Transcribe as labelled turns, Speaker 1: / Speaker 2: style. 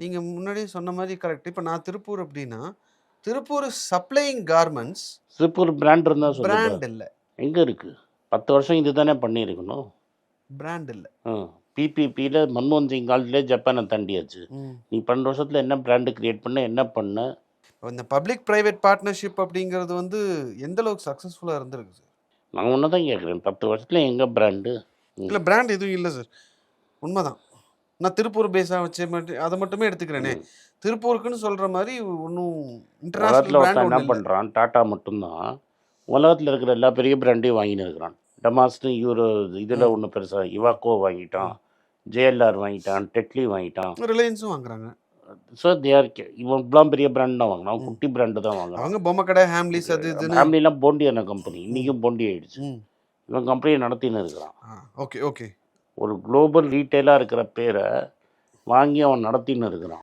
Speaker 1: நீங்கள் முன்னாடியே சொன்ன மாதிரி கரெக்ட் இப்போ நான் திருப்பூர் அப்படின்னா Tiruppur supplying garments
Speaker 2: Tiruppur brand இருந்தால்
Speaker 1: பிராண்ட் இல்லை.
Speaker 2: எங்கே இருக்குது பத்து வருஷம் இது தானே பண்ணியிருக்கணும்.
Speaker 1: பிராண்ட் இல்லை.
Speaker 2: பிபிபியில் மன்மோகன் சிங் காலத்திலே ஜப்பானை தாண்டியாச்சு. நீ பன்னெண்டு வருஷத்தில் என்ன பிராண்டு கிரியேட் பண்ண என்ன பண்ண?
Speaker 1: இந்த பப்ளிக் பிரைவேட் பார்ட்னர்ஷிப் அப்படிங்கிறது வந்து எந்த அளவுக்கு சக்ஸஸ்ஃபுல்லாக இருந்திருக்கு சார்
Speaker 2: நான் ஒன்று தான் கேட்குறேன். பத்து வருஷத்தில் எங்கே பிராண்டு
Speaker 1: இல்லை பிராண்ட் எதுவும் இல்லை சார் உண்மைதான். நான் திருப்பூர் பேஸாக வச்சு மட்டும் அதை மட்டுமே எடுத்துக்கிறேனே. திருப்பூருக்குன்னு சொல்கிற மாதிரி ஒன்றும் இன்டர்நேஷ்னல்
Speaker 2: ஒருத்தன் என்ன பண்ணுறான் டாட்டா மட்டும்தான். உலகத்தில் இருக்கிற எல்லா பெரிய பிராண்டையும் வாங்கின்னு இருக்கிறான். டமாஸ்னு யூரோ இதில் ஒன்று பெருசாக இவாக்கோ வாங்கிட்டான். ஜேஎல்ஆர் வாங்கிட்டான். டெட்லி வாங்கிட்டான்.
Speaker 1: ரிலையன்ஸும் வாங்குறாங்க.
Speaker 2: ஸோ தேர் இவன் இப்பெல்லாம் பெரிய பிராண்ட் தான் வாங்கினான் குட்டி பிராண்டு தான் வாங்கினான்
Speaker 1: அவங்க பொம்மை கடை ஹேம்லிஸ் அது
Speaker 2: ஃபேமிலிலாம் போண்டியான கம்பெனி இன்றைக்கும் போண்டி ஆயிடுச்சு. இவன் கம்பெனியை நடத்தின்னு இருக்கிறான்.
Speaker 1: ஓகே ஓகே
Speaker 2: ஒரு குளோபல் ரீட்டெயிலாக இருக்கிற பேரை வாங்கி அவன் நடத்தின்னு இருக்கிறான்.